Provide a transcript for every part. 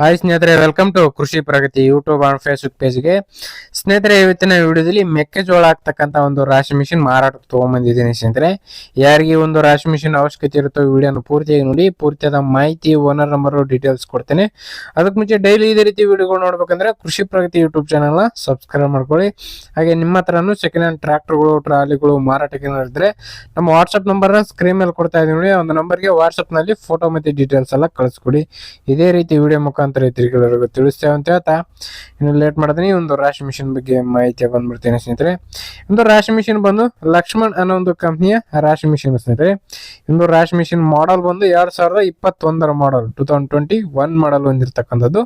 Hi ಸ್ನೇಹಿತರೆ welcome to Krishi Pragati YouTube and Facebook ಪೇಜ್ಗೆ ಸ್ನೇಹಿತರೆ, ಇವತ್ತಿನ ವಿಡಿಯೋದಲ್ಲಿ ಮೆಕ್ಕೆಜೋಳ ಆಗ್ತಕ್ಕಂಥ ಒಂದು ರಾಶಿ ಮಿಷಿನ್ ಮಾರಾಟಕ್ಕೆ ತೊಗೊಂಬಂದಿದ್ದೀನಿ ಸ್ನೇಹಿತರೆ. ಯಾರಿಗೆ ಒಂದು ರಾಶಿ ಮಿಷಿನ್ ಅವಶ್ಯಕತೆ ಇರುತ್ತೋ ವಿಡಿಯೋನ ಪೂರ್ತಿಯಾಗಿ ನೋಡಿ, ಪೂರ್ತಿಯಾದ ಮಾಹಿತಿ ಓನರ್ ನಂಬರ್ ಡೀಟೇಲ್ಸ್ ಕೊಡ್ತೇನೆ. ಅದಕ್ಕೆ ಮುಂಚೆ ಡೈಲಿ ಇದೇ ರೀತಿ ವಿಡಿಯೋಗಳು ನೋಡ್ಬೇಕಂದ್ರೆ ಕೃಷಿ ಪ್ರಗತಿ ಯೂಟ್ಯೂಬ್ ಚಾನಲ್ನ ಸಬ್ಸ್ಕ್ರೈಬ್ ಮಾಡ್ಕೊಳ್ಳಿ. ಹಾಗೆ ನಿಮ್ಮ ಹತ್ರನೂ ಸೆಕೆಂಡ್ ಹ್ಯಾಂಡ್ ಟ್ರ್ಯಾಕ್ಟರ್ಗಳು ಟ್ರಾಲಿಗಳು ಮಾರಾಟಕ್ಕೆ ಇದ್ರೆ ನಮ್ಮ ವಾಟ್ಸಪ್ ನಂಬರ್ನ ಸ್ಕ್ರೀನ್ ಮೇಲೆ ಕೊಡ್ತಾ ಇದ್ದೀನಿ ನೋಡಿ ಒಂದು ನಂಬರ್ಗೆ ವಾಟ್ಸಪ್ನಲ್ಲಿ ಫೋಟೋ ಮತ್ತು ಡೀಟೇಲ್ಸ್ ಎಲ್ಲ ಕಳಿಸ್ಕೊಡಿ. ಇದೇ ರೀತಿ ವಿಡಿಯೋ ಮುಖಾಂತರ ತಿರುಗಿರೋರ್ಗು ತಿಳಿಸ್ತೇವೆ ಅಂತ ಹೇಳ್ತಾ ಇನ್ನು ಲೇಟ್ ಮಾಡಿದ್ರೆ ಒಂದು ರಾಶಿ ಮಿಷಿನ್ ಬಗ್ಗೆ ಮಾಹಿತಿ ಬಂದ್ಬಿಡ್ತೇನೆ ಸ್ನೇಹಿತರೆ. ಒಂದು ರಾಶಿ ಮಿಷಿನ್ ಬಂದು ಲಕ್ಷ್ಮಣ್ ಅನ್ನೋ ಒಂದು ಕಂಪ್ನಿಯ ರಾಶಿ ಮಿಷಿನ್ ಸ್ನೇಹಿತರೆ. ಒಂದು ರಾಶಿ ಮಿಷಿನ್ ಮಾಡೆಲ್ ಬಂದು ಎರಡ್ ಸಾವಿರದ ಇಪ್ಪತ್ತೊಂದರ model two thousand twenty one model ಹೊಂದಿರತಕ್ಕಂಥದ್ದು.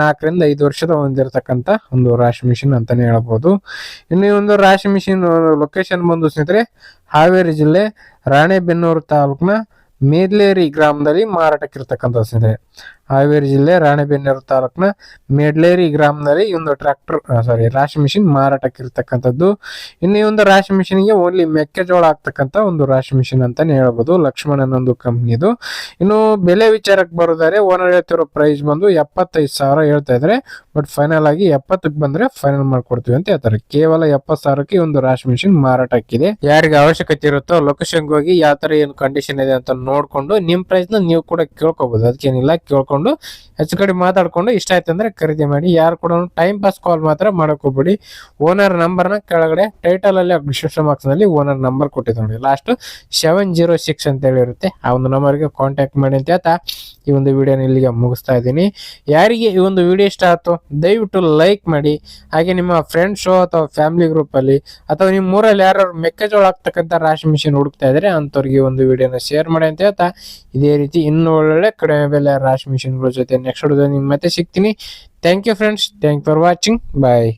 ನಾಲ್ಕರಿಂದ ಐದು ವರ್ಷದ ಹೊಂದಿರತಕ್ಕಂಥ ಒಂದು ರಾಶಿ ಮಿಷಿನ್ ಅಂತಾನೆ ಹೇಳ್ಬೋದು. ಇನ್ನು ಒಂದು ರಾಶಿ ಮಿಷಿನ್ ಲೊಕೇಶನ್ ಬಂದು ಸ್ನೇಹಿತರೆ, ಹಾವೇರಿ ಜಿಲ್ಲೆ, ರಾಣೆಬೆನ್ನೂರು ತಾಲೂಕಿನ ಮೇದ್ಲೇರಿ ಗ್ರಾಮದಲ್ಲಿ ಮಾರಾಟಕ್ಕಿರ್ತಕ್ಕಂಥ ಸ್ನೇಹಿತರೆ. ಹಾವೇರಿ ಜಿಲ್ಲೆ ರಾಣೆಬೆನ್ನೂರು ತಾಲೂಕಿನ ಮೇಡ್ಲೇರಿ ಗ್ರಾಮದಲ್ಲಿ ಈ ಒಂದು ಟ್ರ್ಯಾಕ್ಟರ್ ಸಾರಿ ರಾಶಿ ಮಿಷಿನ್ ಮಾರಾಟಕ್ಕಿರ್ತಕ್ಕಂಥದ್ದು. ಇನ್ನು ಈ ಒಂದು ರಾಶಿ ಮಿಷಿನ್ಗೆ ಓನ್ಲಿ ಮೆಕ್ಕೆಜೋಳ ಆಗ್ತಕ್ಕಂಥ ಒಂದು ರಾಶಿ ಮಿಷಿನ್ ಅಂತಾನೆ ಹೇಳ್ಬೋದು. ಲಕ್ಷ್ಮಣ್ ಅನ್ನೊಂದು ಕಂಪ್ನಿದು ಇನ್ನು ಬೆಲೆ ವಿಚಾರಕ್ಕೆ ಬರೋದಾದ್ರೆ ಓನರ್ ಹೇಳ್ತಿರೋ ಪ್ರೈಸ್ ಬಂದು ಎಪ್ಪತ್ತೈದು ಸಾವಿರ ಹೇಳ್ತಾ ಇದ್ರೆ ಬಟ್ ಫೈನಲ್ ಆಗಿ ಎಪ್ಪತ್ತಕ್ಕೆ ಬಂದ್ರೆ ಫೈನಲ್ ಮಾಡ್ಕೊಡ್ತೀವಿ ಅಂತ ಹೇಳ್ತಾರೆ. ಕೇವಲ ಎಪ್ಪತ್ತು ಸಾವಿರಕ್ಕೆ ಒಂದು ರಾಶಿ ಮಿಷಿನ್ ಮಾರಾಟಕ್ಕಿದೆ. ಯಾರಿಗೆ ಅವಶ್ಯಕತೆ ಇರುತ್ತೋ ಲೊಕೇಶನ್ಗೆ ಹೋಗಿ ಯಾವ ತರ ಏನು ಕಂಡೀಷನ್ ಇದೆ ಅಂತ ನೋಡ್ಕೊಂಡು ನಿಮ್ಮ ಪ್ರೈಸ್ನ ನೀವು ಕೂಡ ಕೇಳ್ಕೊಬೋದು. ಅದಕ್ಕೇನಿಲ್ಲ, ಕೇಳ್ಕೊಂಡು ಹೆಚ್ಚು ಕಡೆ ಮಾತಾಡ್ಕೊಂಡು ಇಷ್ಟ ಆಯ್ತು ಅಂದ್ರೆ ಖರೀದಿ ಮಾಡಿ. ಯಾರು ಕೂಡ ಟೈಮ್ ಪಾಸ್ ಕಾಲ್ ಮಾತ್ರ ಮಾಡಕ್ ಹೋಗ್ಬೇಡಿ. ಓನರ್ ನಂಬರ್ನ ಕೆಳಗಡೆ ಟೈಟಲ್ ಅಲ್ಲಿ ಡಿಸ್ಕ್ರಿಪ್ಷನ್ ಬಾಕ್ಸ್ನಲ್ಲಿ ಓನರ್ ನಂಬರ್ ಕೊಟ್ಟಿದ್ದು ನೋಡಿ. ಲಾಸ್ಟ್ ಸೆವೆನ್ ಜೀರೋ ಸಿಕ್ಸ್ ಅಂತ ಹೇಳಿ ಇರುತ್ತೆ ಆ ಒಂದು ನಂಬರ್ಗೆ ಕಾಂಟ್ಯಾಕ್ಟ್ ಮಾಡಿ ಅಂತ ಹೇಳ್ತಾ. ಈ ಒಂದು ವಿಡಿಯೋನ ಇಲ್ಲಿಗೆ ಮುಗಿಸ್ತಾ ಇದ್ದೀನಿ. ಯಾರಿಗೆ ಈ ಒಂದು ವಿಡಿಯೋ ಇಷ್ಟ ಆಯ್ತು, ದಯವಿಟ್ಟು ಲೈಕ್ ಮಾಡಿ. ಹಾಗೆ ನಿಮ್ಮ ಫ್ರೆಂಡ್ಸು ಅಥವಾ ಫ್ಯಾಮಿಲಿ ಗ್ರೂಪಲ್ಲಿ ಅಥವಾ ನಿಮ್ಮ ಊರಲ್ಲಿ ಯಾರು ಮೆಕ್ಕೆಜೋಳ ಆಗ್ತಕ್ಕಂಥ ರಾಶಿ ಮಿಷಿನ್ ಹುಡುಕ್ತಾ ಇದ್ರೆ ಅಂಥವ್ರಿಗೆ ಒಂದು ವಿಡಿಯೋನ ಶೇರ್ ಮಾಡಿ ಅಂತ ಹೇಳ್ತಾ ಇದೇ ರೀತಿ ಇನ್ನೂ ಒಳ್ಳೊಳ್ಳೆ ಕಡಿಮೆ ಬೆಲೆ ರಾಶಿ ಮಿಷಿನ್ಗಳ ಜೊತೆ ನೆಕ್ಸ್ಟ್ ವಿಡಿಯೋ ನಿಮ್ಮ ಮತ್ತೆ ಸಿಗ್ತೀನಿ. Thank you friends thank for watching bye